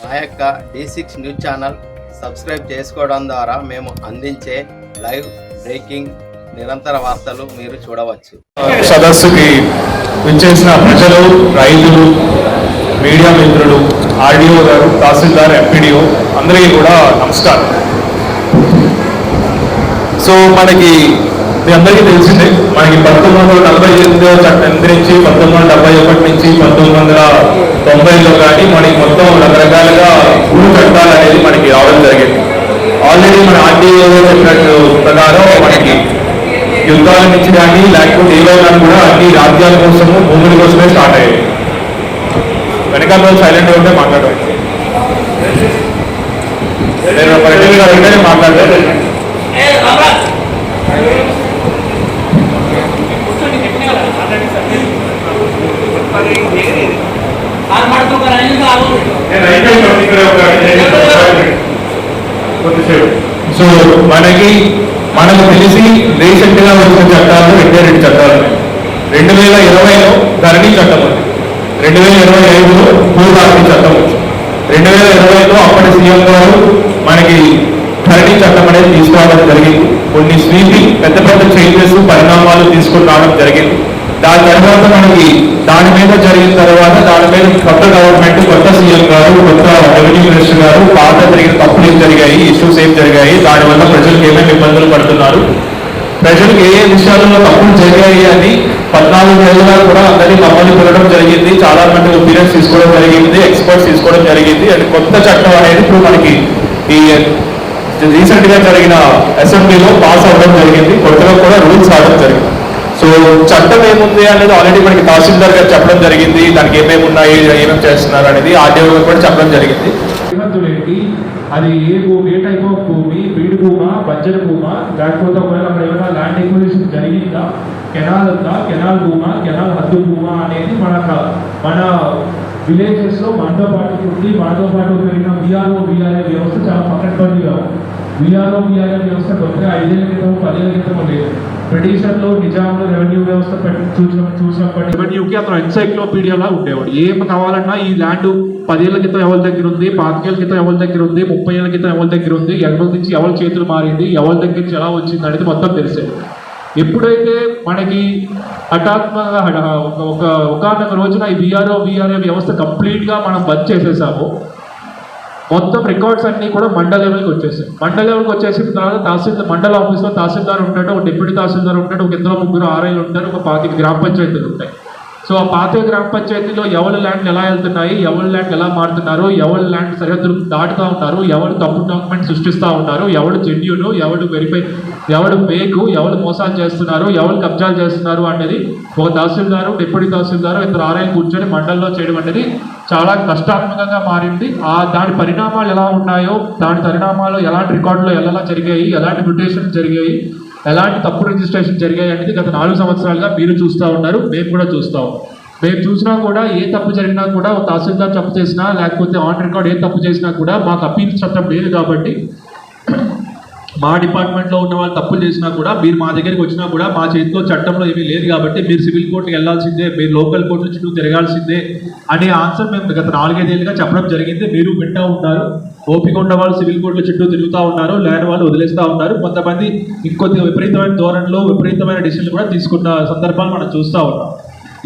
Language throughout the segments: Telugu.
మా యొక్క D six news channel subscribe చేసుకోవడం ద్వారా మేము అందించే లైవ్ బ్రేకింగ్ నిరంతర వార్తలు మీరు చూడవచ్చు. సదస్సుకి విచ్చేసిన ప్రజలు రైతులు మీడియా మిత్రులు ఆర్డీఓ గారు తహసీల్దార్ ఎంపీడీఓ అందరికీ కూడా నమస్కారం. సో మనకి మీ అందరికీ తెలిసిందే మనకి పంతొమ్మిది వందల నలభై ఎనిమిదో చట్టం నుంచి పంతొమ్మిది వందల డెబ్బై ఒకటి నుంచి పంతొమ్మిది వందల తొంభైలో కానీ మనకి మొత్తం రకరకాలుగా భూ చట్టాలు అనేది మనకి రావడం జరిగింది. ఆల్రెడీ మన ఆర్టీఏ చెప్పినట్టు ప్రకారం మనకి యుద్ధాల నుంచి కానీ లేకపోతే ఏవైనా కూడా అన్ని రాజ్యాల కోసము భూముల కోసమే స్టార్ట్ అయ్యాయి. వెనకాల రోజు సైలెంట్ ఉంటే మాట్లాడండి నేను ఒక రెండు మాట్లాడలేదు వెంటనే మాట్లాడతాను నేను అయిపోయాను ఇక్కడ ఒక కొద్దిసేపు సో మనకి మనకు తెలిసి రీసెంట్గా వచ్చిన చట్టాలు రెండే రెండు చట్టాలు. రెండు వేల ఇరవైలో ధరణి చట్టం ఉంది. రెండు వేల ఇరవై ఐదులో భూధారణి చట్టం వచ్చింది రెండు వేల ఇరవైలో అప్పటి సీఎం గారు మనకి ధరణి చట్టం అనేది తీసుకురావడం జరిగింది. కొన్ని స్వీపింగ్ పెద్ద పెద్ద చేంజెస్ పరిణామాలు తీసుకుని రావడం జరిగింది. దాని తర్వాత మనకి దాని మీద జరిగిన తర్వాత దాని మీద కొత్త గవర్నమెంట్ కొత్త సీఎం గారు కొత్త రెవెన్యూ మినిస్టర్ గారు పాత జరిగిన తప్పులు ఏం జరిగాయి ఇష్యూస్ ఏం జరిగాయి దాని వల్ల ప్రజలకు ఏమేమి ఇబ్బందులు పడుతున్నారు ప్రజలకు ఏ ఏ విషయాలలో తప్పులు జరిగాయి అని పద్నాలుగు నెలలుగా కూడా అందరినీ మమ్మల్ని పిలవడం జరిగింది చాలా మంది ఒపీనియన్స్ తీసుకోవడం జరిగింది ఎక్స్పర్ట్స్ తీసుకోవడం జరిగింది అండ్ కొత్త చట్టం అనేది ఇప్పుడు మనకి ఈ రీసెంట్గా జరిగిన అసెంబ్లీలో పాస్ అవ్వడం జరిగింది కొత్తగా కూడా రూల్స్ రావడం జరిగింది. సో చట్టం ఏముంది అనేది ఆల్రెడీ మనకి తహసీల్దార్ గారు చెప్పడం జరిగింది దానికి ఏమేమి ఉన్నాయి ఏమేమి చేస్తున్నారు అనేది ఆర్డీఓ గారు కూడా చెప్పడం జరిగింది. అది ఏ భూమి ఏ టైప్ ఆఫ్ భూమి బీడు భూమా బంజర భూమా లేకపోతే ఒకవేళ అక్కడ ఏమైనా ల్యాండ్ ఎక్విజిషన్ జరిగిందా? కెనాల్ ఉందా? కెనాల్ భూమా కెనాల్ హద్దు భూమా అనేది మన మన విలేజెస్లో మనతో పాటు ఉంది మనతో పాటు పెరిగిన బీఆర్ఓ బీఆర్ఏ వ్యవస్థ చాలా పక్కనపడిగా విఆర్ఓ విఆర్ఏ వ్యవస్థ కొత్తగా ఐదేళ్ళ క్రితం పదేళ్ళ క్రితం ఉండేది బ్రిటిషర్లో నిజాంలో రెవెన్యూ వ్యవస్థ చూసిన చూసినప్పటి రెవెన్యూకి అతను ఎన్సైక్లోపీడియాలా ఉండేవాడు. ఏం కావాలన్నా ఈ ల్యాండ్ పదేళ్ళ క్రితం ఎవరి దగ్గర ఉంది పాతికేళ్ళ క్రితం ఎవరి దగ్గర ఉంది ముప్పై ఏళ్ళ క్రితం ఎవరి దగ్గర ఉంది ఎవరి నుంచి ఎవరి చేతులు మారింది ఎవరి దగ్గర నుంచి ఎలా వచ్చింది అనేది మొత్తం తెలిసేది. ఎప్పుడైతే మనకి హఠాత్మక ఒక ఒక ఒకనొక రోజున ఈ విఆర్ఓ విఆర్ఏ వ్యవస్థ కంప్లీట్గా మనం బంద్ చేసేసాము మొత్తం రికార్డ్స్ అన్ని కూడా మండల లెవెల్కి వచ్చేసాయి. మండల లెవెల్కి వచ్చేసిన తర్వాత తహసీల్దార్ మండల ఆఫీస్లో తహసీల్దార్ ఉంటాడు ఒక డిప్యూటీ తహసీల్దార్ ఉంటాడు ఒక ఇద్దరు ముగ్గురు ఆర్ఐలు ఉంటారు ఒక పాతిక గ్రామ పంచాయతీలు ఉంటాయి. సో ఆ పాతిక గ్రామ పంచాయతీలో ఎవరి ల్యాండ్ ఎలా వెళ్తున్నాయి ఎవరి ల్యాండ్ ఎలా మారుతున్నారు ఎవరి ల్యాండ్ సరిహద్దులు దాటుతూ ఉన్నారు ఎవరు తప్పు డాక్యుమెంట్ సృష్టిస్తూ ఉన్నారు ఎవడు జెన్యును ఎవడు వెరిఫై ఎవడు మేకు ఎవరు మోసాలు చేస్తున్నారు ఎవరు కబ్జాలు చేస్తున్నారు అనేది ఒక తహసీల్దారు డిప్యూటీ తహసీల్దారు ఇద్దరు ఆర్ఐలు కూర్చొని మండలంలో చేయడం అనేది చాలా కష్టాత్మకంగా మారింది. ఆ దాని పరిణామాలు ఎలా ఉన్నాయో దాని పరిణామాలు ఎలాంటి రికార్డులు ఎలా జరిగాయి ఎలాంటి మ్యూటేషన్ జరిగాయి ఎలాంటి తప్పు రిజిస్ట్రేషన్ జరిగాయి అనేది గత నాలుగు సంవత్సరాలుగా మీరు చూస్తూ ఉన్నారు మేము కూడా చూస్తాం మేము చూసినా కూడా ఏ తప్పు జరిగినా కూడా ఒక తహసీల్దార్ తప్పు చేసినా లేకపోతే ఆన్ రికార్డ్ ఏ తప్పు చేసినా కూడా మాకు అప్పీల్ చట్టం లేదు కాబట్టి మా డిపార్ట్మెంట్లో ఉన్న వాళ్ళు తప్పులు చేసినా కూడా మీరు మా దగ్గరికి వచ్చినా కూడా మా చేతిలో చట్టంలో ఏమీ లేదు కాబట్టి మీరు సివిల్ కోర్టుకి వెళ్ళాల్సిందే మీరు లోకల్ కోర్టు చుట్టూ తిరగాల్సిందే అనే ఆన్సర్ మేము గత నాలుగైదేళ్ళుగా చెప్పడం జరిగింది. మీరు వింటూ ఉన్నారు. ఓపిక ఉన్న వాళ్ళు సివిల్ కోర్టుల చుట్టూ తిరుగుతూ ఉన్నారు లేని వాళ్ళు వదిలేస్తూ ఉన్నారు. కొంతమంది ఇంకొద్ది విపరీతమైన ధోరణిలో విపరీతమైన డిసిషన్లు కూడా తీసుకున్న సందర్భాలు మనం చూస్తూ ఉన్నాం.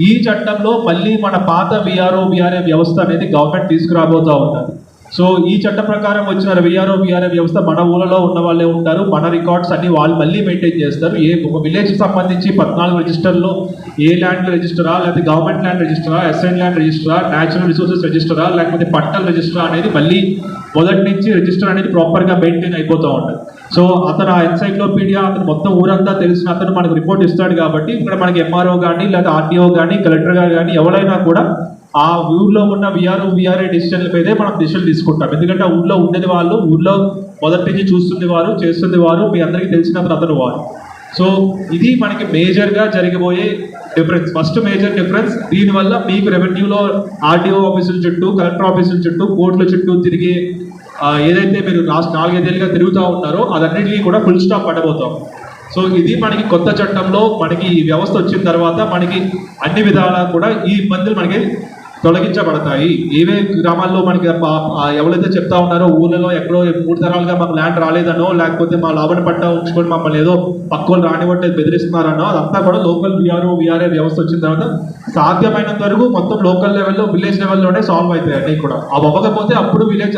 ఈ చట్టంలో మళ్ళీ మన పాత విఆర్ఓ విఆర్ఏ వ్యవస్థ అనేది గవర్నమెంట్ తీసుకురాబోతూ ఉన్నారు. సో ఈ చట్ట ప్రకారం వచ్చిన విఆర్ఓ విఆర్ఏ వ్యవస్థ మన ఊళ్ళలో ఉన్న వాళ్ళే ఉంటారు. మన రికార్డ్స్ అన్ని వాళ్ళు మళ్ళీ మెయింటైన్ చేస్తారు. ఏ ఒక విలేజ్ సంబంధించి పద్నాలుగు రిజిస్టర్లో ఏ ల్యాండ్ రిజిస్టరా లేకపోతే గవర్నమెంట్ ల్యాండ్ రిజిస్టరా ఎస్ఎన్ ల్యాండ్ రిజిస్టరా న్యాచురల్ రిసోర్సెస్ రిజిస్టరా లేకపోతే పంటల రిజిస్టరా అనేది మళ్ళీ మొదటి నుంచి రిజిస్టర్ అనేది ప్రాపర్గా మెయింటైన్ అయిపోతూ ఉంటుంది. సో అతను ఆ ఎన్సైక్లోపీడియా అతను మొత్తం ఊరంతా తెలిసిన అతను మనకు రిపోర్ట్ ఇస్తాడు కాబట్టి ఇక్కడ మనకి ఎంఆర్ఓ కానీ లేదా ఆర్టీఓ కానీ కలెక్టర్ గారు కానీ ఎవరైనా కూడా ఆ ఊర్లో ఉన్న విఆర్ఓ విఆర్ఏ డిసిషన్ల మీదే మనం డిసిషన్ తీసుకుంటాం. ఎందుకంటే ఆ ఊర్లో ఉండేది వాళ్ళు ఊర్లో మొదటి నుంచి చూస్తుంది వారు చేస్తుంది వారు మీ అందరికీ తెలిసిన అతను వారు. సో ఇది మనకి మేజర్గా జరిగిపోయే డిఫరెన్స్ ఫస్ట్ మేజర్ డిఫరెన్స్ దీనివల్ల మీకు రెవెన్యూలో ఆర్టీఓ ఆఫీసుల చుట్టూ కలెక్టర్ ఆఫీసుల చుట్టూ కోర్టుల చుట్టూ తిరిగి ఏదైతే మీరు లాస్ట్ నాలుగైదేళ్ళుగా తిరుగుతూ ఉంటారో అదన్నిటికీ కూడా ఫుల్ స్టాప్ పడబోతాం. సో ఇది మనకి కొత్త చట్టంలో మనకి ఈ వ్యవస్థ వచ్చిన తర్వాత మనకి అన్ని విధాలా కూడా ఈ ఇబ్బందులు మనకి తొలగించబడతాయి. ఏవే గ్రామాల్లో మనకి ఎవరైతే చెప్తా ఉన్నారో ఊళ్ళలో ఎక్కడో మూడు తరాలుగా మాకు ల్యాండ్ రాలేదనో లేకపోతే మా లాభం పట్ట ఉంచుకొని మమ్మల్ని ఏదో పక్కలు రానివ్వట్లేదు బెదిరిస్తున్నారనో అదంతా కూడా లోకల్ విఆర్ఓ విఆర్ఏ వ్యవస్థ వచ్చిన తర్వాత సాధ్యమైనంత వరకు మొత్తం లోకల్ లెవెల్లో విలేజ్ లెవెల్లోనే సాల్వ్ అవుతాయి అన్నీ కూడా. అవి అవ్వకపోతే అప్పుడు విలేజ్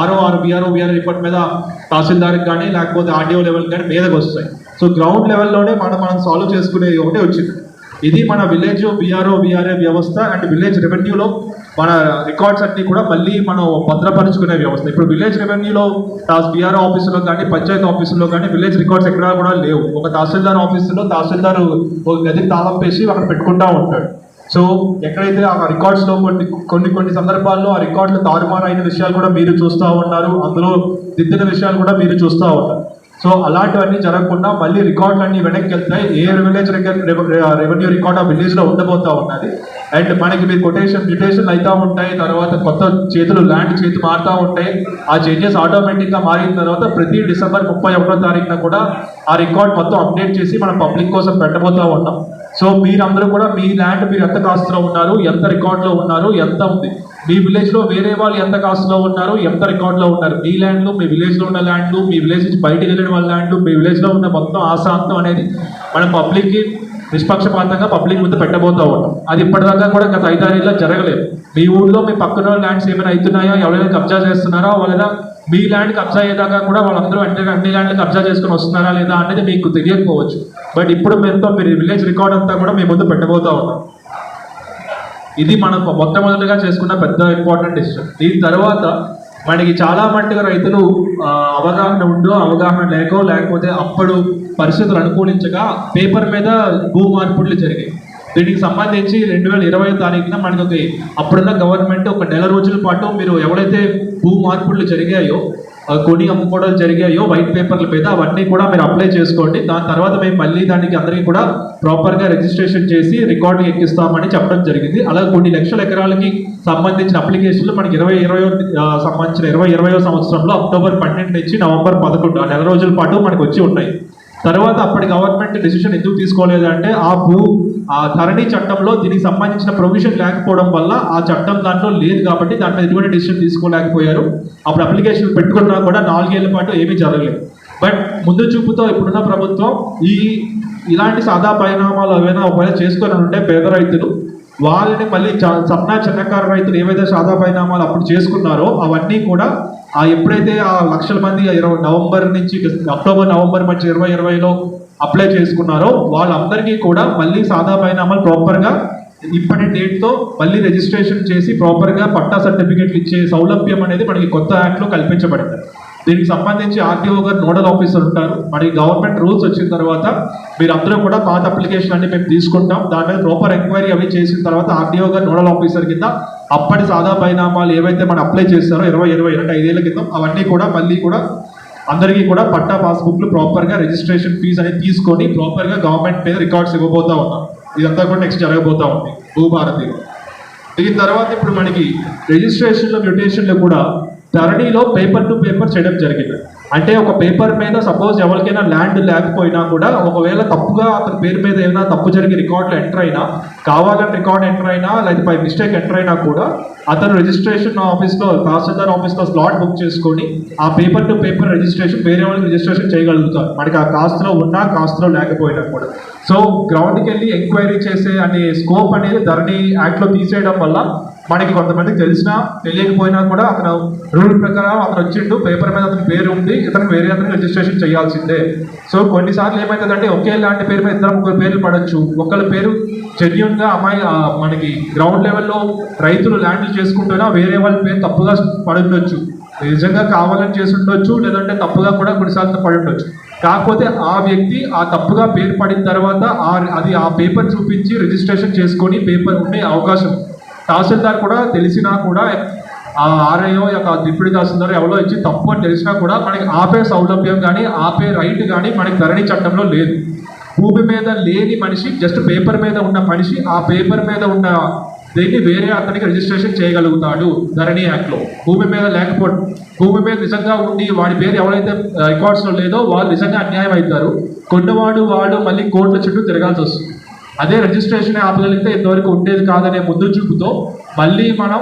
ఆరో ఆరు విఆర్ఓ విఆర్ రిపోర్ట్ మీద తహసీల్దార్కి కానీ లేకపోతే ఆర్డీఓ లెవెల్ కానీ మీదకి వస్తాయి. సో గ్రౌండ్ లెవెల్లోనే మనం మనం సాల్వ్ చేసుకునేది ఒకటే వచ్చింది. ఇది మన విలేజ్ విఆర్ఓ విఆర్ఏ వ్యవస్థ అండ్ విలేజ్ రెవెన్యూలో మన రికార్డ్స్ అన్ని కూడా మళ్ళీ మనం భద్రపరుచుకునే వ్యవస్థ. ఇప్పుడు విలేజ్ రెవెన్యూలో విఆర్ఓ ఆఫీసులో కానీ పంచాయతీ ఆఫీసులో కానీ విలేజ్ రికార్డ్స్ ఎక్కడా కూడా లేవు. ఒక తహసీల్దార్ ఆఫీసులో తహసీల్దార్ ఒక గది తాళం వేసి అక్కడ పెట్టుకుంటా ఉంటాడు. సో ఎక్కడైతే ఆ రికార్డ్స్లో కొన్ని కొన్ని కొన్ని సందర్భాల్లో ఆ రికార్డులు తారుమారు అయిన విషయాలు కూడా మీరు చూస్తూ ఉన్నారు. అందులో దిద్దిన విషయాలు కూడా మీరు చూస్తూ ఉంటారు. సో అలాంటివన్నీ జరగకుండా మళ్ళీ రికార్డులు అన్ని వెనక్కి వెళ్తాయి ఏ విలేజ్ రెవెన్యూ రికార్డ్ ఆ విలేజ్లో ఉండబోతా ఉన్నది. అండ్ మనకి మీరు కొటేషన్ మ్యూటేషన్ అవుతా ఉంటాయి. తర్వాత కొత్త చేతులు ల్యాండ్ చేతి మారుతూ ఉంటాయి. ఆ చేంజెస్ ఆటోమేటిక్గా మారిన తర్వాత ప్రతి డిసెంబర్ ముప్పై ఒకటో తారీఖున కూడా ఆ రికార్డ్ మొత్తం అప్డేట్ చేసి మనం పబ్లిక్ కోసం పెట్టబోతా ఉన్నాం. సో మీరందరూ కూడా మీ ల్యాండ్ మీరు ఎంత కాస్ట్లో ఉన్నారు ఎంత రికార్డులో ఉన్నారు ఎంత ఉంది? మీ విలేజ్లో వేరే వాళ్ళు ఎంత కాస్ట్లో ఉన్నారు ఎంత రికార్డులో ఉన్నారు మీ ల్యాండ్లు మీ విలేజ్లో ఉన్న ల్యాండ్లు మీ విలేజ్ నుంచి బయటికి వెళ్ళిన వాళ్ళ ల్యాండ్ మీ విలేజ్లో ఉన్న మొత్తం ఆశాంతం అనేది మనం పబ్లిక్కి నిష్పక్షపాతంగా పబ్లిక్ ముందు పెట్టబోతూ ఉంటాం అది ఇప్పటిదాకా కూడా గత ఐదారేళ్ళ జరగలేదు. మీ ఊళ్ళో మీ పక్కన ల్యాండ్స్ ఏమైనా అవుతున్నాయా? ఎవరైనా కబ్జా చేస్తున్నారా? లేదా మీ ల్యాండ్ కబ్జా అయ్యేదాకా కూడా వాళ్ళందరూ అంటే అన్ని ల్యాండ్లు కబ్జా చేసుకుని వస్తున్నారా లేదా అనేది మీకు తెలియకపోవచ్చు. బట్ ఇప్పుడు మీతో మీరు విలేజ్ రికార్డ్ అంతా కూడా మీ ముందు పెట్టబోతూ ఉన్నాం. ఇది మనం మొట్టమొదటిగా చేసుకున్న పెద్ద ఇంపార్టెంట్ ఇష్యూ దీని తర్వాత మనకి చాలా మట్టుగా రైతులు అవగాహన ఉండో అవగాహన లేకో లేకపోతే అప్పుడు పరిస్థితులు అనుకూలించగా పేపర్ మీద భూ మార్పులు జరిగాయి. దీనికి సంబంధించి రెండు వేల ఇరవై తారీఖున మనకి ఒక అప్పుడున్న గవర్నమెంట్ ఒక నెల రోజుల పాటు మీరు ఎవరైతే భూ మార్పులు జరిగాయో కొని అమ్ముకోవడం జరిగాయో వైట్ పేపర్ల మీద అవన్నీ కూడా మీరు అప్లై చేసుకోండి. దాని తర్వాత మేము మళ్ళీ దానికి అందరికీ కూడా ప్రాపర్గా రిజిస్ట్రేషన్ చేసి రికార్డు ఎక్కిస్తామని చెప్పడం జరిగింది. అలా కొన్ని లక్షల ఎకరాలకి సంబంధించిన అప్లికేషన్లు మనకి ఇరవై ఇరవై సంబంధించిన ఇరవై ఇరవయో సంవత్సరంలో అక్టోబర్ పన్నెండు నుంచి నవంబర్ పదకొండు నెల రోజుల పాటు మనకు వచ్చి ఉన్నాయి. తర్వాత అప్పటి గవర్నమెంట్ డెసిషన్ ఎందుకు తీసుకోలేదు అంటే ఆ భూ ఆ ధరణి చట్టంలో దీనికి సంబంధించిన ప్రొవిజన్ లేకపోవడం వల్ల ఆ చట్టం దాంట్లో లేదు కాబట్టి దాని మీద ఎటువంటి డెసిషన్ తీసుకోలేకపోయారు. అప్పుడు అప్లికేషన్ పెట్టుకున్నా కూడా నాలుగేళ్ళ పాటు ఏమీ జరగలేదు. బట్ ముందు చూపుతో ఇప్పుడున్న ప్రభుత్వం ఈ ఇలాంటి సాదా పరిణామాలు ఏమైనా ఒకవేళ చేసుకొని ఉంటే పేద రైతులు వాళ్ళని మళ్ళీ చ- సన్న చిన్నకారు రైతులు ఏవైతే సాదా పరిణామాలు అప్పుడు చేసుకున్నారో అవన్నీ కూడా ఆ ఎప్పుడైతే ఆ లక్షల మంది ఇరవై నవంబర్ నుంచి అక్టోబర్ నవంబర్ మధ్య ఇరవై ఇరవైలో అప్లై చేసుకున్నారో వాళ్ళందరికీ కూడా మళ్ళీ సాదా పైనామాలు ప్రాపర్గా ఇప్పటి డేట్తో మళ్ళీ రిజిస్ట్రేషన్ చేసి ప్రాపర్గా పట్టా సర్టిఫికెట్లు ఇచ్చే సౌలభ్యం అనేది మనకి కొత్త యాక్ట్లో కల్పించబడింది. దీనికి సంబంధించి ఆర్టీఓ గారు నోడల్ ఆఫీసర్ ఉంటారు. మరి గవర్నమెంట్ రూల్స్ వచ్చిన తర్వాత మీరందరూ కూడా పాత అప్లికేషన్ అన్ని మేము తీసుకుంటాం. దాని మీద ప్రాపర్ ఎంక్వైరీ అవి చేసిన తర్వాత ఆర్టీఓ గారు నోడల్ ఆఫీసర్ కింద అప్పటి సాదా పరిణామాలు ఏవైతే మనం అప్లై చేస్తారో ఇరవై ఇరవై ఇరవై ఐదేళ్ళ క్రితం అవన్నీ కూడా మళ్ళీ కూడా అందరికీ కూడా పట్టా పాస్బుక్లు ప్రాపర్గా రిజిస్ట్రేషన్ ఫీజు అనేది తీసుకొని ప్రాపర్గా గవర్నమెంట్ మీద రికార్డ్స్ ఇవ్వబోతా ఉన్నాం. ఇదంతా కూడా నెక్స్ట్ జరగబోతా ఉంది. భూభారతిలో. దీని తర్వాత ఇప్పుడు మనకి రిజిస్ట్రేషన్లో మ్యూటేషన్లో కూడా ధరణిలో పేపర్ టు పేపర్ చేయడం జరిగింది. అంటే ఒక పేపర్ మీద సపోజ్ ఎవరికైనా ల్యాండ్ లేకపోయినా కూడా ఒకవేళ తప్పుగా అతని పేరు మీద ఏమైనా తప్పు జరిగి రికార్డులు ఎంటర్ అయినా కావాలని రికార్డ్ ఎంటర్ అయినా లేదా బై మిస్టేక్ ఎంటర్ అయినా కూడా అతను రిజిస్ట్రేషన్ ఆఫీస్లో తహసీల్దార్ ఆఫీస్లో స్లాట్ బుక్ చేసుకొని ఆ పేపర్ టు పేపర్ రిజిస్ట్రేషన్ వేరే వాళ్ళకి రిజిస్ట్రేషన్ చేయగలుగుతారు మనకి ఆ కాస్ట్లో ఉన్నా కాస్ట్లో లేకపోయినా కూడా. సో గ్రౌండ్కి వెళ్ళి ఎంక్వైరీ చేసే అనే స్కోప్ అనేది ధరణి యాక్ట్లో తీసేయడం వల్ల మనకి కొంతమంది తెలిసినా తెలియకపోయినా కూడా అతను రూల్ ప్రకారం అతను వచ్చిండు పేపర్ మీద అతని పేరు ఉంది ఇతను వేరే అతను రిజిస్ట్రేషన్ చేయాల్సిందే. సో కొన్నిసార్లు ఏమవుతుందంటే ఒకే లాంటి పేరు మీద ఇద్దరు ముగ్గురు పేర్లు పడవచ్చు ఒకళ్ళ పేరు జెన్యున్గా అమ్మాయి మనకి గ్రౌండ్ లెవెల్లో రైతులు ల్యాండ్లు చేసుకుంటున్నా వేరే వాళ్ళ పేరు తప్పుగా పడుండొచ్చు నిజంగా కావాలని చేసి ఉండొచ్చు లేదంటే తప్పుగా కూడా కొన్నిసార్లు పడి ఉండొచ్చు. కాకపోతే ఆ వ్యక్తి ఆ తప్పుగా పేరు పడిన తర్వాత ఆ అది ఆ పేపర్ చూపించి రిజిస్ట్రేషన్ చేసుకొని పేపర్ ఉండే అవకాశం. తహసీల్దార్ కూడా తెలిసినా కూడా ఆ ఆర్ఐఓ యొక్క డిప్యూటీ తహసీల్దార్ ఎవరో ఇచ్చి తప్పు అని తెలిసినా కూడా మనకి ఆపే సౌలభ్యం కానీ ఆపే రైట్ కానీ మనకి ధరణి చట్టంలో లేదు. భూమి మీద లేని మనిషి జస్ట్ పేపర్ మీద ఉన్న మనిషి ఆ పేపర్ మీద ఉన్న దీన్ని వేరే అతనికి రిజిస్ట్రేషన్ చేయగలుగుతాడు ధరణి యాక్ట్లో. భూమి మీద లేకపోతే భూమి మీద నిజంగా ఉండి వాడి పేరు ఎవరైతే రికార్డ్స్లో లేదో వాళ్ళు నిజంగా అన్యాయం అవుతారు. కొన్నవాడు వాడు మళ్ళీ కోర్టుల చుట్టూ తిరగాల్సి వస్తుంది. అదే రిజిస్ట్రేషన్ ఆపగలిగితే ఇంతవరకు ఉండేది కాదనే ముందు చూపుతో మళ్ళీ మనం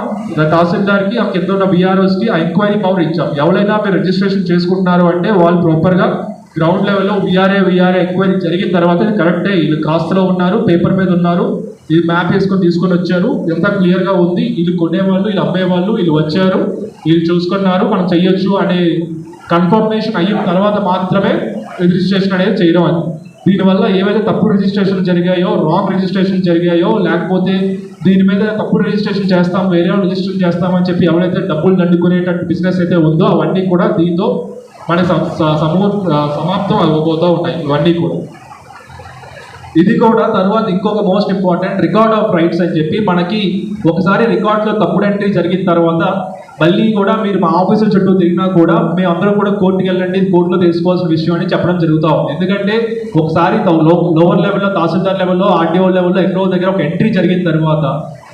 తహసీల్దార్కి ఆ కింద ఉన్న బీఆర్ఓస్కి ఆ ఎంక్వైరీ పవర్ ఇచ్చాం. ఎవరైనా మీరు రిజిస్ట్రేషన్ చేసుకుంటున్నారు అంటే వాళ్ళు ప్రాపర్గా గ్రౌండ్ లెవెల్లో వీఆర్ఏ వీఆర్ఏ ఎంక్వైరీ జరిగిన తర్వాత కరెక్టే వీళ్ళు కాస్తలో ఉన్నారు పేపర్ మీద ఉన్నారు. ఇది మ్యాప్ వేసుకొని తీసుకొని వచ్చారు. ఎంత క్లియర్గా ఉంది. వీళ్ళు కొనేవాళ్ళు వీళ్ళు అమ్మేవాళ్ళు వీళ్ళు వచ్చారు. వీళ్ళు చూసుకున్నారు. మనం చెయ్యొచ్చు అనే కన్ఫర్మేషన్ అయిన తర్వాత మాత్రమే రిజిస్ట్రేషన్ అనేది చేయడం అని దీనివల్ల ఏవైతే తప్పు రిజిస్ట్రేషన్ జరిగాయో రాంగ్ రిజిస్ట్రేషన్ జరిగాయో లేకపోతే దీని మీద తప్పు రిజిస్ట్రేషన్ చేస్తాం వేరే వాళ్ళు రిజిస్ట్రేషన్ చేస్తామని చెప్పి ఎవరైతే డబ్బులు దండుకునేటట్టు బిజినెస్ అయితే ఉందో అవన్నీ కూడా దీంతో మన సమూ సమాప్తం అవ్వబోతూ ఉన్నాయి. ఇవన్నీ కూడా. ఇది కూడా తర్వాత ఇంకొక most important record of rights అని చెప్పి మనకి ఒకసారి రికార్డ్లో తప్పుడు ఎంట్రీ జరిగిన తర్వాత మళ్ళీ కూడా మీరు మా ఆఫీసుల చుట్టూ తిరిగినా కూడా మేము అందరం కూడా కోర్టుకి వెళ్ళండి కోర్టులో తెలుసుకోవాల్సిన విషయం అని చెప్పడం జరుగుతూ ఉంది. ఎందుకంటే ఒకసారి లోవర్ లెవెల్లో తహసీల్దార్ లెవెల్లో ఆర్డీఓ లెవెల్లో ఎన్నో దగ్గర ఒక ఎంట్రీ జరిగిన తర్వాత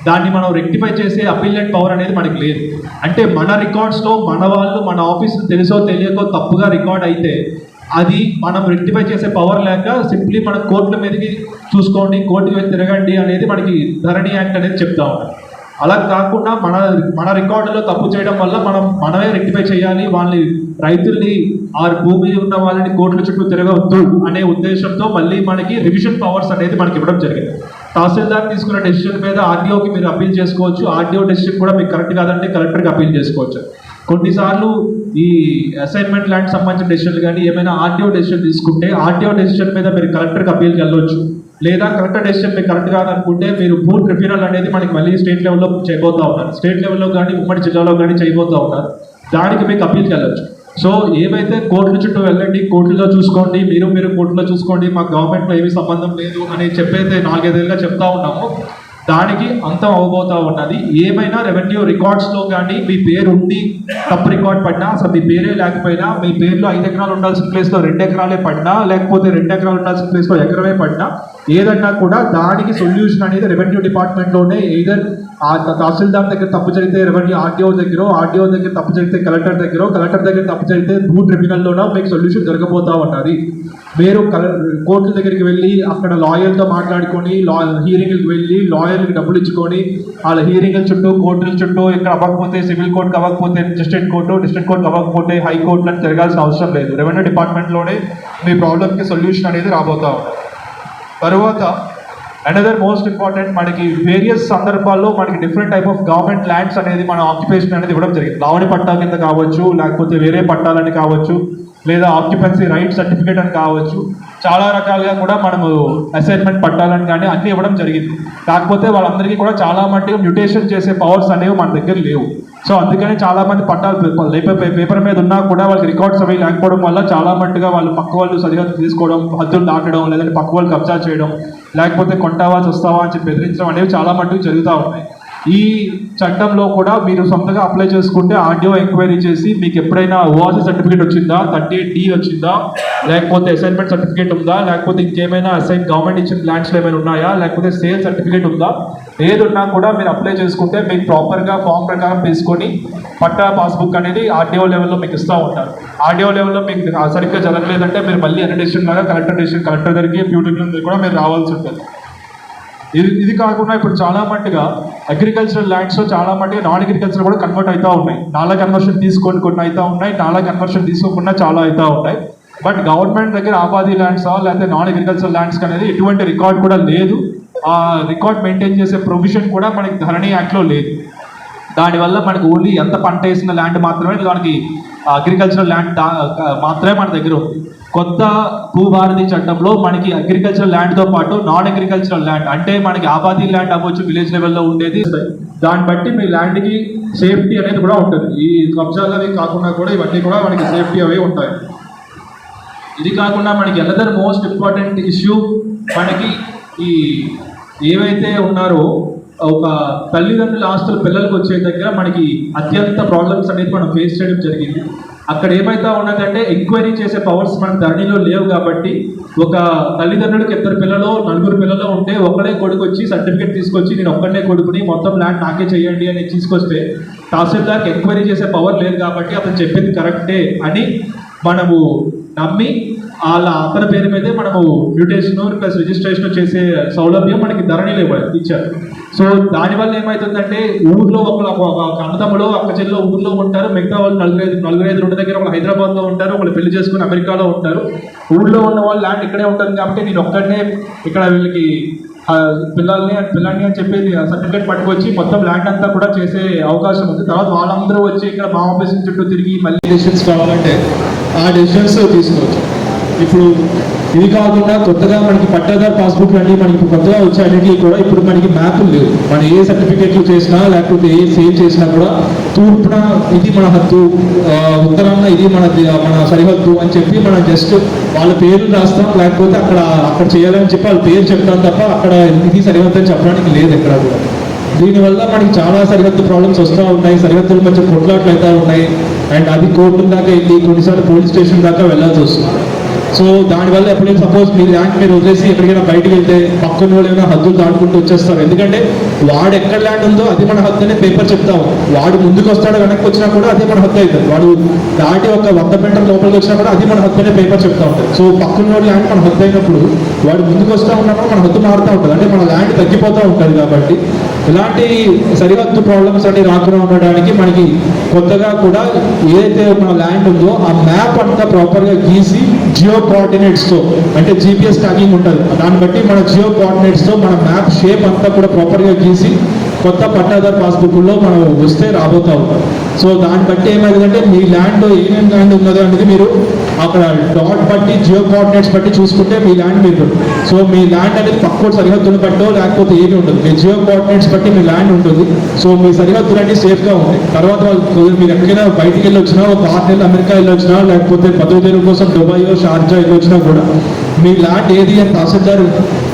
దాన్ని మనం రెక్టిఫై చేసే అపీలెంట్ పవర్ అనేది మనకి లేదు. అంటే మన రికార్డ్స్లో మన వాళ్ళు మన ఆఫీసులు తెలుసో తెలియకో తప్పుగా రికార్డ్ అయితే అది మనం రెక్టిఫై చేసే పవర్ లేక సింప్లీ మన కోర్టుల మీదకి చూసుకోండి కోర్టుకి వెళ్ళి తిరగండి అనేది మనకి ధరణి యాక్ట్ అనేది చెప్తా ఉంటాం అలా కాకుండా మన మన రికార్డులో తప్పు చేయడం వల్ల మనం మనమే రెక్టిఫై చేయాలి వాళ్ళని రైతుల్ని ఆ భూమి ఉన్న వాళ్ళని కోర్టుల చుట్టూ తిరగవద్దు అనే ఉద్దేశంతో మళ్ళీ మనకి రివిజన్ పవర్స్ అనేది మనకి ఇవ్వడం జరిగింది. తహసీల్దార్ తీసుకున్న డెసిషన్ మీద ఆర్డీఓకి మీరు అప్పీల్ చేసుకోవచ్చు. ఆర్డీఓ డెసిషన్ కూడా మీకు కరెక్ట్ కాదంటే కలెక్టర్కి అప్పీల్ చేసుకోవచ్చు. కొన్నిసార్లు ఈ అసైన్మెంట్ లాంటి సంబంధించిన డెసిషన్లు కానీ ఏమైనా ఆర్టీఓ డెసిషన్ తీసుకుంటే ఆర్టీఓ డెసిషన్ మీద మీరు కలెక్టర్కి అప్పీల్కి వెళ్ళొచ్చు లేదా కలెక్టర్ డెసిషన్ మీకు కరెక్ట్ కాదనుకుంటే మీరు భూ ట్రిబ్యునల్ అనేది మనకి మళ్ళీ స్టేట్ లెవెల్లో చేయబోతూ ఉన్నారు. స్టేట్ లెవెల్లో కానీ ఉమ్మడి జిల్లాలో కానీ చేయబోతా ఉన్నారు. దానికి మీకు అప్పీల్కి వెళ్ళొచ్చు సో ఏవైతే కోర్టుల చుట్టూ వెళ్ళండి కోర్టులో చూసుకోండి మీరు మీరు కోర్టులో చూసుకోండి మాకు గవర్నమెంట్లో ఏమీ సంబంధం లేదు అని చెప్పైతే నాలుగైదేళ్ళుగా చెప్తా ఉన్నాము. దానికి అంతం అవబోతా ఉన్నది. ఏమైనా రెవెన్యూ రికార్డ్స్లో కానీ మీ పేరు ఉండి తప్పు రికార్డ్ పడినా అసలు మీ పేరే లేకపోయినా మీ పేరులో ఐదు ఎకరాలు ఉండాల్సిన ప్లేస్లో రెండు ఎకరాలే పడినా లేకపోతే రెండు ఎకరాలు ఉండాల్సిన ప్లేస్లో ఎకరమే పడినా ఏదన్నా కూడా దానికి సొల్యూషన్ అనేది రెవెన్యూ డిపార్ట్మెంట్లోనే ఏదర్ ఆ తహసీల్దార్ దగ్గర తప్పు జరిగితే రెవెన్యూ ఆర్టీఓ దగ్గర ఆర్టీఓ దగ్గర తప్పు జరిగితే కలెక్టర్ దగ్గర కలెక్టర్ దగ్గర తప్పు జరిగితే భూ ట్రిబ్యునల్లోనో మీకు సొల్యూషన్ దొరకపోతా ఉన్నది. మీరు కోర్టుల దగ్గరికి వెళ్ళి అక్కడ లాయర్తో మాట్లాడుకొని లా హీరింగ్కి వెళ్ళి లాయర్కి డబ్బులు ఇచ్చుకొని వాళ్ళ హీరింగ్ల చుట్టూ కోర్టుల చుట్టూ ఇక్కడ అవ్వకపోతే సివిల్ కోర్టుకి అవ్వకపోతే డిస్ట్రిక్ట్ కోర్టు డిస్ట్రిక్ట్ కోర్టుకి అవ్వకపోతే హైకోర్టులను తిరగాల్సిన అవసరం లేదు. రెవెన్యూ డిపార్ట్మెంట్లోనే మీ ప్రాబ్లమ్కి సొల్యూషన్ అనేది రాబోతా ఉంది. తరువాత అనదర్ మోస్ట్ ఇంపార్టెంట్ మనకి వేరియస్ సందర్భాల్లో మనకి different type of government lands అనేది మన ఆక్యుపేషన్ అనేది ఇవ్వడం జరిగింది. లావణి పట్టా కింద కావచ్చు లేకపోతే వేరే పట్టాలని కావచ్చు లేదా ఆక్యుపెన్సీ రైట్ సర్టిఫికేట్ అని కావచ్చు. చాలా రకాలుగా కూడా మనము అసైన్మెంట్ పట్టాలని కానీ అన్నీ ఇవ్వడం జరిగింది. కాకపోతే వాళ్ళందరికీ కూడా చాలా మట్టుగా మ్యూటేషన్ చేసే పవర్స్ అనేవి మన దగ్గర లేవు. సో అందుకని చాలా మంది పట్టాలు పేపర్ పేపర్ మీద ఉన్నా కూడా వాళ్ళకి రికార్డ్స్ అవి లేకపోవడం వల్ల చాలా మట్టుగా వాళ్ళు పక్క వాళ్ళు సరిగా తీసుకోవడం హద్దులు దాటడం లేదంటే పక్క వాళ్ళు కబ్జా చేయడం లేకపోతే కొంటావా చూస్తావా అని చెప్పి బెదిరించడం అనేవి చాలా మట్టుకు జరుగుతూ ఉన్నాయి. ఈ చట్టంలో కూడా మీరు సొంతగా అప్లై చేసుకుంటే ఆడియో ఎంక్వైరీ చేసి మీకు ఎప్పుడైనా ఓఆర్సీ సర్టిఫికేట్ వచ్చిందా? థర్టీ డి వచ్చిందా? లేకపోతే అసైన్మెంట్ సర్టిఫికేట్ ఉందా? లేకపోతే ఇంకేమైనా అసైన్ గవర్నమెంట్ ఇచ్చిన ల్యాండ్స్లో ఏమైనా ఉన్నాయా? లేకపోతే సేల్ సర్టిఫికేట్ ఉందా? ఏది ఉన్నా కూడా మీరు అప్లై చేసుకుంటే మీకు ప్రాపర్గా ఫామ్ ప్రకారం తీసుకొని పట్టా పాస్బుక్ అనేది ఆర్డీఓ లెవెల్లో మీకు ఇస్తూ ఉంటారు. ఆర్డీఓ లెవెల్లో మీకు సరిగ్గా జరగలేదంటే మీరు మళ్ళీ ఎన్ని డెసిషన్ లాగా కలెక్టర్ డెసిషన్ కలెక్టర్ దగ్గరికి ప్యూటీ కూడా మీరు రావాల్సి ఉంటుంది. ఇది ఇది కాకుండా ఇప్పుడు చాలా మట్టుగా అగ్రికల్చరల్ ల్యాండ్స్ చాలా మట్టుగా నాన్ అగ్రికల్చర్ కూడా కన్వర్ట్ అవుతూ ఉన్నాయి. నాలా కన్వర్షన్ తీసుకొని కొన్ని అవుతూ ఉన్నాయి నాలా కన్వర్షన్ తీసుకోకుండా చాలా అవుతూ ఉన్నాయి. బట్ గవర్నమెంట్ దగ్గర ఆబాది ల్యాండ్సా లేకపోతే నాన్ అగ్రికల్చర్ ల్యాండ్స్ అనేది ఎటువంటి రికార్డ్ కూడా లేదు. ఆ రికార్డ్ మెయింటైన్ చేసే ప్రొవిజన్ కూడా మనకి ధరణి యాక్ట్లో లేదు. దానివల్ల మనకు ఓన్లీ ఎంత పంట వేసిన ల్యాండ్ మాత్రమే దానికి అగ్రికల్చరల్ ల్యాండ్ మాత్రమే మన దగ్గర ఉంది. కొత్త భూభారతి చట్టంలో మనకి అగ్రికల్చరల్ ల్యాండ్తో పాటు నాన్ అగ్రికల్చరల్ ల్యాండ్ అంటే మనకి ఆబాది ల్యాండ్ అవ్వచ్చు విలేజ్ లెవెల్లో ఉండేది. దాన్ని బట్టి మీ ల్యాండ్కి సేఫ్టీ అనేది కూడా ఉంటుంది. ఈ కబ్జాలు అవి కాకుండా కూడా ఇవన్నీ కూడా మనకి సేఫ్టీ అవి ఉంటాయి. ఇది కాకుండా మనకి అనదర్ మోస్ట్ ఇంపార్టెంట్ ఇష్యూ మనకి ఈ ఏవైతే ఉన్నారో ఒక తల్లిదండ్రుల ఆస్తులు పిల్లలకు వచ్చే దగ్గర మనకి అత్యంత ప్రాబ్లమ్స్ అనేది మనం ఫేస్ చేయడం జరిగింది. అక్కడ ఏమైతే ఉన్నదంటే ఎంక్వైరీ చేసే పవర్స్ మన ధరణిలో లేవు కాబట్టి ఒక తల్లిదండ్రులకు ఇద్దరు పిల్లలు నలుగురు పిల్లలు ఉంటే ఒకడే కొడుకు వచ్చి సర్టిఫికేట్ తీసుకొచ్చి నేను ఒక్కడే కొడుకుని మొత్తం ల్యాండ్ నాకే చేయండి అని తీసుకొస్తే తహసీల్దార్కి ఎంక్వైరీ చేసే పవర్ లేదు కాబట్టి అతను చెప్పింది కరెక్టే అని మనము నమ్మి వాళ్ళ అతని పేరు మీదే మనము మ్యూటేషన్ ప్లస్ రిజిస్ట్రేషన్ చేసే సౌలభ్యం మనకి ధరణిలో ఇవ్వ- ఇచ్చారు. సో దానివల్ల ఏమవుతుందంటే ఊర్లో ఒక ఒక అన్నదమ్ములు అక్క చెల్లో ఊర్లో ఉంటారు. మిగతా వాళ్ళు నలుగు ఐదు రెండు దగ్గర ఒక హైదరాబాద్లో ఉంటారు ఒకళ్ళు పెళ్ళి చేసుకుని అమెరికాలో ఉంటారు. ఊర్లో ఉన్న వాళ్ళు ల్యాండ్ ఇక్కడే ఉంటుంది కాబట్టి నేను ఒక్కడనే ఇక్కడ వీళ్ళకి పిల్లల్ని పిల్లల్ని అని చెప్పి సర్టిఫికేట్ పట్టుకొచ్చి మొత్తం ల్యాండ్ అంతా కూడా చేసే అవకాశం ఉంది. తర్వాత వాళ్ళందరూ వచ్చి ఇక్కడ మా ఆఫీస్ చుట్టూ తిరిగి మళ్ళీ డెసిషన్స్ కావాలంటే ఆ డెసిషన్స్ తీసుకోవచ్చు ఇప్పుడు ఇది కాకుండా కొత్తగా మనకి పట్టాదార్ పాస్బుక్ అన్ని మనకి కొత్తగా వచ్చాయన్నిటికీ కూడా ఇప్పుడు మనకి మ్యాప్లు లేవు మనం ఏ సర్టిఫికేట్లు చేసినా లేకపోతే ఏ సేవ్ చేసినా కూడా తూర్పున ఇది మన హద్దు ఉత్తరాన ఇది మన మన సరిహద్దు అని చెప్పి మనం జస్ట్ వాళ్ళ పేర్లు రాస్తాం. లేకపోతే అక్కడ అక్కడ చేయాలని చెప్పి వాళ్ళ పేరు చెప్తాం తప్ప అక్కడ ఇది సరిహద్దు అని చెప్పడానికి లేదు ఎక్కడ కూడా. దీనివల్ల మనకి చాలా సరిహద్దు ప్రాబ్లమ్స్ వస్తూ ఉంటాయి సరిహద్దుల మధ్య కొట్లాట్లు అవుతూ ఉన్నాయి. అండ్ అది కోర్టు దాకా వెళ్ళి కొన్నిసార్లు పోలీస్ స్టేషన్ దాకా వెళ్ళాల్సి వస్తుంది. సో దానివల్ల ఎప్పుడైనా సపోజ్ మీరు ల్యాండ్ మీరు వదిలేసి ఎక్కడికైనా బయటకు వెళ్తే పక్కన వాళ్ళు ఏమైనా హద్దులు దాటుకుంటూ వచ్చేస్తారు. ఎందుకంటే వాడు ఎక్కడ ల్యాండ్ ఉందో అది మన హద్దు అనే పేపర్ చెప్తాం వాడు ముందుకు వస్తాడో వెనక్కి వచ్చినా కూడా అదే మన హద్దు అవుతుంది. వాడు దాటి ఒక వంద మీటర్ లోపలికి వచ్చినా కూడా అది మన హద్దు అనే పేపర్ చెప్తా ఉంటుంది. సో పక్కన వాడు ల్యాండ్ మన హద్దు అయినప్పుడు వాడు ముందుకు వస్తూ ఉన్నప్పుడు మన హద్దు మారుతూ ఉంటుంది. అంటే మన ల్యాండ్ తగ్గిపోతూ ఉంటుంది కాబట్టి ఇలాంటి సరిహద్దు ప్రాబ్లమ్స్ అన్ని రాకుండా ఉండడానికి మనకి కొత్తగా కూడా ఏదైతే మన ల్యాండ్ ఉందో ఆ మ్యాప్ అంతా ప్రాపర్గా గీసి జియో కోఆర్డినేట్స్తో అంటే జీపీఎస్ ట్యాగింగ్ ఉంటుంది. దాన్ని బట్టి మన జియో కోఆర్డినేట్స్తో మన మ్యాప్ షేప్ అంతా కూడా ప్రాపర్గా గీసి కొత్త పట్టాదార్ పాస్బుక్లో మనం వస్తే రాబోతాం సో దాన్ని బట్టి ఏమైందంటే మీ ల్యాండ్ ఏమేమి ల్యాండ్ ఉన్నదో అనేది మీరు అక్కడ డాట్ బట్టి జియో కోఆర్డినేట్స్ బట్టి చూసుకుంటే మీ ల్యాండ్ మీరు. సో మీ ల్యాండ్ అనేది పక్కన సరిహద్దులు బట్టో లేకపోతే ఏమి ఉండదు. మీ జియో కోఆర్డినేట్స్ బట్టి మీ ల్యాండ్ ఉంటుంది. సో మీ సరిహద్దులు అన్ని సేఫ్గా ఉంటాయి తర్వాత వాళ్ళు మీరు ఎక్కడికైనా బయటికి వెళ్ళి వచ్చినా ఒక ఆరు నెలలు అమెరికా వెళ్ళి వచ్చినా లేకపోతే పదో తేదీ కోసం దుబాయ్ షార్జా వెళ్ళి వచ్చినా కూడా మీ ల్యాండ్ ఏది అని తహసీల్దార్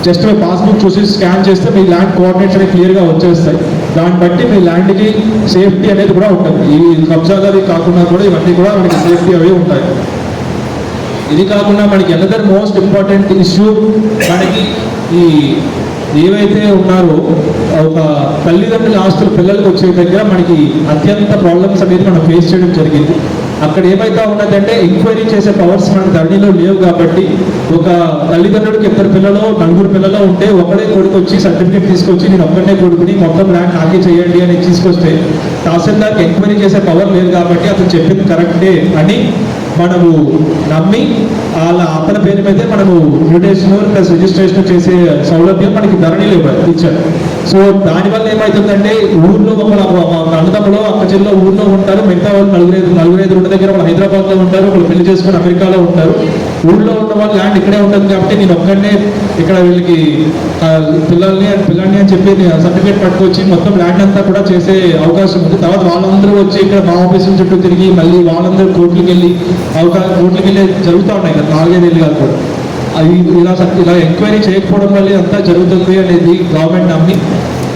జస్ట్ మీ పాస్బుక్ చూసి స్కాన్ చేస్తే మీ ల్యాండ్ కోఆర్డినేట్స్ అనేవి క్లియర్గా వచ్చేస్తాయి. దాన్ని బట్టి మీ ల్యాండ్కి సేఫ్టీ అనేది కూడా ఉంటుంది. ఈ కబ్జాలు అవి కాకుండా కూడా ఇవన్నీ కూడా మనకి సేఫ్టీ అవి ఉంటాయి. ఇది కాకుండా మనకి అనదర్ మోస్ట్ ఇంపార్టెంట్ ఇష్యూ మనకి ఈ ఏవైతే ఉన్నారో ఒక తల్లిదండ్రుల ఆస్తులు పిల్లలకు వచ్చే దగ్గర మనకి అత్యంత ప్రాబ్లమ్స్ అనేది మనం ఫేస్ చేయడం జరిగింది. అక్కడ ఏమైతే ఉన్నదంటే ఎంక్వైరీ చేసే పవర్స్ మన ధరణిలో లేవు కాబట్టి ఒక తల్లిదండ్రులకు ఇద్దరు పిల్లలు నలుగురు పిల్లలు ఉంటే ఒకడే కొడుకు వచ్చి సర్టిఫికేట్ తీసుకొచ్చి నేను ఒక్కడే కొడుకుని మొత్తం ర్యాంక్ నాకే చేయండి అని తీసుకొస్తే తహసీల్దార్కి ఎంక్వైరీ చేసే పవర్ లేదు కాబట్టి అతను చెప్పింది కరెక్టే అని మనము నమ్మి వాళ్ళ అతని పేరు మీదే మనము మ్యూటేషన్ ప్లస్ రిజిస్ట్రేషన్ చేసే సౌలభ్యం మనకి ధరణిలో లేవు ఇచ్చారు. సో దానివల్ల ఏమవుతుందంటే ఊర్లో ఒకళ్ళు అన్నదమ్ములో అక్క చెల్లో ఊర్లో ఉంటారు మిగతా వాళ్ళు నలుగురైదు నలుగురైదు ఉన్న దగ్గర వాళ్ళు హైదరాబాద్లో ఉంటారు వాళ్ళు పెళ్ళి చేసుకుని అమెరికాలో ఉంటారు. ఊళ్ళో ఉన్న వాళ్ళు ల్యాండ్ ఇక్కడే ఉంటుంది కాబట్టి నేను ఒక్కడనే ఇక్కడ వీళ్ళకి పిల్లల్ని పిల్లల్ని అని చెప్పి సర్టిఫికేట్ పట్టుకొచ్చి మొత్తం ల్యాండ్ అంతా కూడా చేసే అవకాశం ఉంది. తర్వాత వాళ్ళందరూ వచ్చి ఇక్కడ మా ఆఫీస్ చుట్టూ తిరిగి మళ్ళీ వాళ్ళందరూ కోర్టులకు వెళ్ళి అవకాశం కోర్టులకు వెళ్ళి జరుగుతూ ఉన్నాయి కదా నాలుగైదు వెళ్ళి కాదు అవి ఇలా ఇలా ఎంక్వైరీ చేయకపోవడం వల్ల అంతా జరుగుతుంది అనేది గవర్నమెంట్ నమ్మి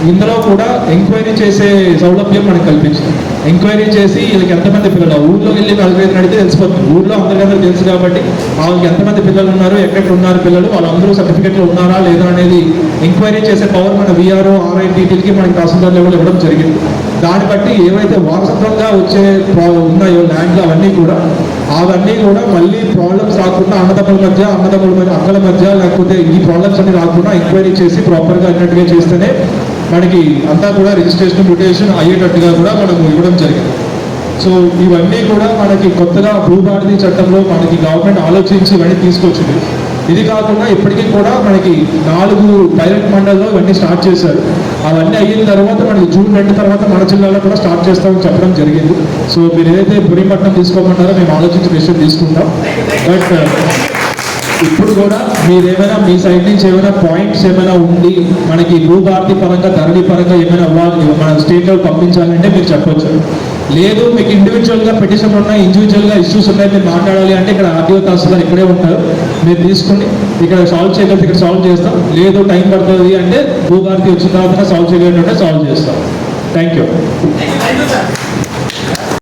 ఇందులో కూడా ఎంక్వైరీ చేసే సౌలభ్యం మనకు కల్పించింది. ఎంక్వైరీ చేసి వీళ్ళకి ఎంతమంది పిల్లలు ఊళ్ళో వెళ్ళి నలుగురు అడిగితే తెలిసిపోతుంది. ఊళ్ళో అందరికందరూ తెలుసు కాబట్టి వాళ్ళకి ఎంతమంది పిల్లలు ఉన్నారు ఎక్కడ ఉన్నారు పిల్లలు వాళ్ళందరూ సర్టిఫికెట్లు ఉన్నారా లేదా అనేది ఎంక్వైరీ చేసే పవర్ మన విఆర్ఓ ఆర్ఐటీకి మనకి తహసీల్దార్ లెవెల్ ఇవ్వడం జరిగింది. దాన్ని బట్టి ఏవైతే వారసత్వంగా వచ్చే ఉన్నాయో ల్యాండ్లు అవన్నీ కూడా అవన్నీ కూడా మళ్ళీ ప్రాబ్లమ్స్ రాకుండా అన్నదమ్ముల మధ్య అన్నదమ్ముల మధ్య అక్కల మధ్య లేకపోతే ఈ ప్రాబ్లమ్స్ అన్ని రాకుండా ఎంక్వైరీ చేసి ప్రాపర్గా అన్నట్టుగా చేస్తేనే మనకి అంతా కూడా రిజిస్ట్రేషన్ మ్యూటేషన్ అయ్యేటట్టుగా కూడా మనం ఇవ్వడం జరిగింది. సో ఇవన్నీ కూడా మనకి కొత్తగా భూభారతి చట్టంలో మనకి గవర్నమెంట్ ఆలోచించి ఇవన్నీ తీసుకొచ్చింది. ఇది కాకుండా ఇప్పటికీ కూడా మనకి నాలుగు పైలట్ మండల్లో ఇవన్నీ స్టార్ట్ చేశారు. అవన్నీ అయిన తర్వాత మనకి జూన్ రెండు తర్వాత మన జిల్లాలో కూడా స్టార్ట్ చేస్తామని చెప్పడం జరిగింది. సో మీరు ఏదైతే పురిపట్నం తీసుకోమంటారో మేము ఆలోచించిన విషయం తీసుకుంటాం. బట్ ఇప్పుడు కూడా మీరేమైనా మీ సైడ్ నుంచి ఏమైనా పాయింట్స్ ఏమైనా ఉండి మనకి భూభారతి పరంగా ధరణి పరంగా ఏమైనా అవ్వాలి మన స్టేట్లో పంపించాలంటే మీరు చెప్పొచ్చు. లేదు మీకు ఇండివిజువల్గా పిటిషన్ ఉన్నాయి ఇండివిజువల్గా ఇష్యూస్ ఉన్నాయి మీరు మాట్లాడాలి అంటే ఇక్కడ ఆర్టీఓ తహసీల్దార్ ఇక్కడే ఉంటారు. మీరు తీసుకుని ఇక్కడ సాల్వ్ చేయగలిగితే ఇక్కడ సాల్వ్ చేస్తాం. లేదు టైం పడుతుంది అంటే భూభారతి వచ్చిన తర్వాత సాల్వ్ చేయగలిగినట్టే సాల్వ్ చేస్తాం. Thank you